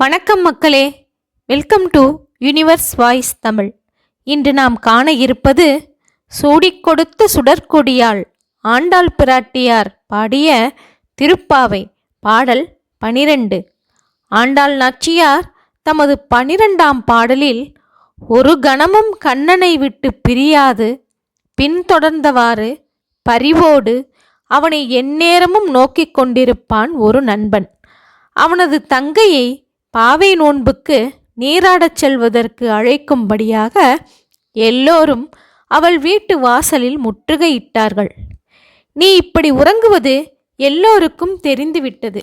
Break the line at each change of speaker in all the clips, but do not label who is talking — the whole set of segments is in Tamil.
வணக்கம் மக்களே. Welcome to universe voice Tamil இன்று நாம் காண இருப்பது சூடிக் கொடுத்த சுடற்கொடியாள் ஆண்டாள் பிராட்டியார் பாடிய திருப்பாவை பாடல் பனிரெண்டு. ஆண்டாள் நாச்சியார் தமது பனிரெண்டாம் பாடலில் ஒரு கணமும் கண்ணனை விட்டு பிரியாது. பின்தொடர்ந்தவாறு பரிவோடு அவனை எந்நேரமும் நோக்கிக் கொண்டிருப்பான் ஒரு நண்பன். அவனது தங்கையை பாவை நோன்புக்கு நீராடச் செல்வதற்கு அழைக்கும்படியாக எல்லோரும் அவள் வீட்டு வாசலில் முற்றுகையிட்டார்கள். நீ இப்படி உறங்குவது எல்லோருக்கும் தெரிந்துவிட்டது.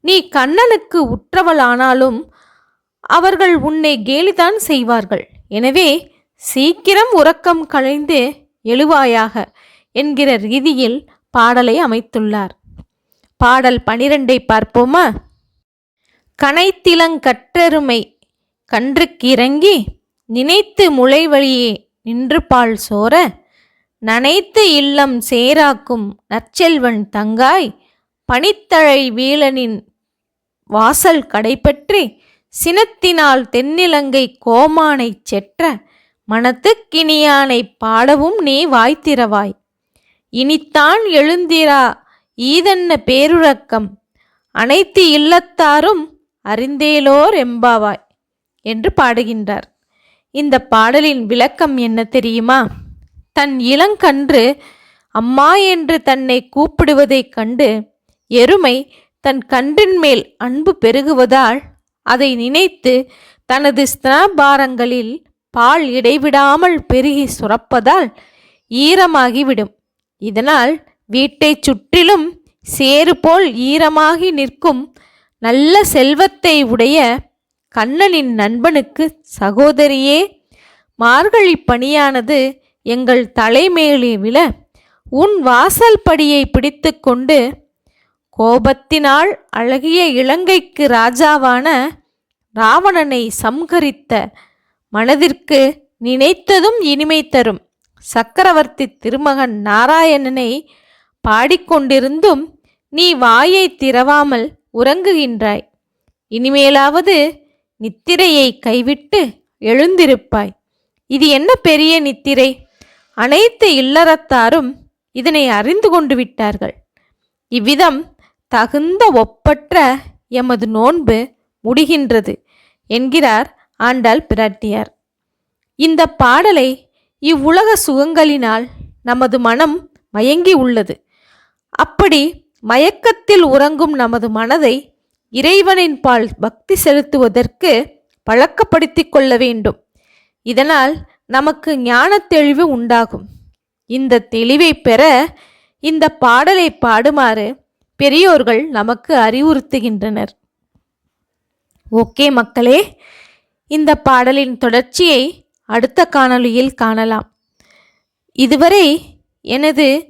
நீ கண்ணனுக்கு உற்றவளானாலும் அவர்கள் உன்னை கேலிதான் செய்வார்கள். எனவே சீக்கிரம் உறக்கம் களைந்து எழுவாயாக என்கிற ரீதியில் பாடலை அமைத்துள்ளார். பாடல் பனிரெண்டை பார்ப்போமா? கனைத்திலங்கற்றருமை கன்றுக்கிறங்கி நினைத்து முளைவழியே நின்று பால் சோர நனைத்து இல்லம் சேராக்கும் நற்செல்வன் தங்காய் பனித்தழை வீழனின் வாசல் கடைப்பற்றி சினத்தினால் தென்னிலங்கை கோமானைச் செற்ற மனத்துக்கினியானைப் பாடவும் நீ வாய்த்திரவாய். இனித்தான் எழுந்திரா ஈதன்ன பேருறக்கம் அனைத்து இல்லத்தாரும் அறிந்தேலோர் எம்பாவாய் என்று பாடுகின்றார். இந்த பாடலின் விளக்கம் என்ன தெரியுமா? தன் இளங்கன்று அம்மா என்று தன்னை கூப்பிடுவதைக் கண்டு எருமை தன் கன்றின் மேல் அன்பு பெருகுவதால் அதை நினைத்து தனது ஸ்தனபாரங்களில் பால் இடைவிடாமல் பெருகி சுரப்பதால் ஈரமாகிவிடும். இதனால் வீட்டைச் சுற்றிலும் சேறு போல் ஈரமாகி நிற்கும் நல்ல செல்வத்தை உடைய கண்ணனின் நண்பனுக்கு சகோதரியே மார்கழி பணியானது எங்கள் தலைமேலே விழ உன் வாசல் படியை பிடித்து கொண்டு கோபத்தினால் அழகிய இலங்கைக்கு ராஜாவான ராவணனை சம்ஹரித்த மனதிற்கு நினைத்ததும் இனிமை தரும். சக்கரவர்த்தி திருமகன் நாராயணனை பாடிக்கொண்டிருந்தும் நீ வாயை திறவாமல் உறங்குகின்றாய். இனிமேலாவது நித்திரையை கைவிட்டு எழுந்திருப்பாய். இது என்ன பெரிய நித்திரை? அனைத்து இல்லறத்தாரும் இதனை அறிந்து கொண்டு விட்டார்கள். இவ்விதம் தகுந்த ஒப்பற்ற எமது நோன்பு முடிகின்றது என்கிறார் ஆண்டாள் பிராட்டியார். இந்த பாடலை இவ்வுலக சுகங்களினால் நமது மனம் மயங்கி உள்ளது. அப்படி மயக்கத்தில் உறங்கும் நமது மனதை இறைவனின் பால் பக்தி செலுத்துவதற்கு பழக்கப்படுத்திக் கொள்ள வேண்டும். இதனால் நமக்கு ஞான தெளிவு உண்டாகும். இந்த தெளிவை பெற இந்த பாடலை பாடுமாறு பெரியோர்கள் நமக்கு அறிவுறுத்துகின்றனர். ஓகே மக்களே இந்த பாடலின் தொடர்ச்சியை அடுத்த காணொளியில் காணலாம். இதுவரை எனது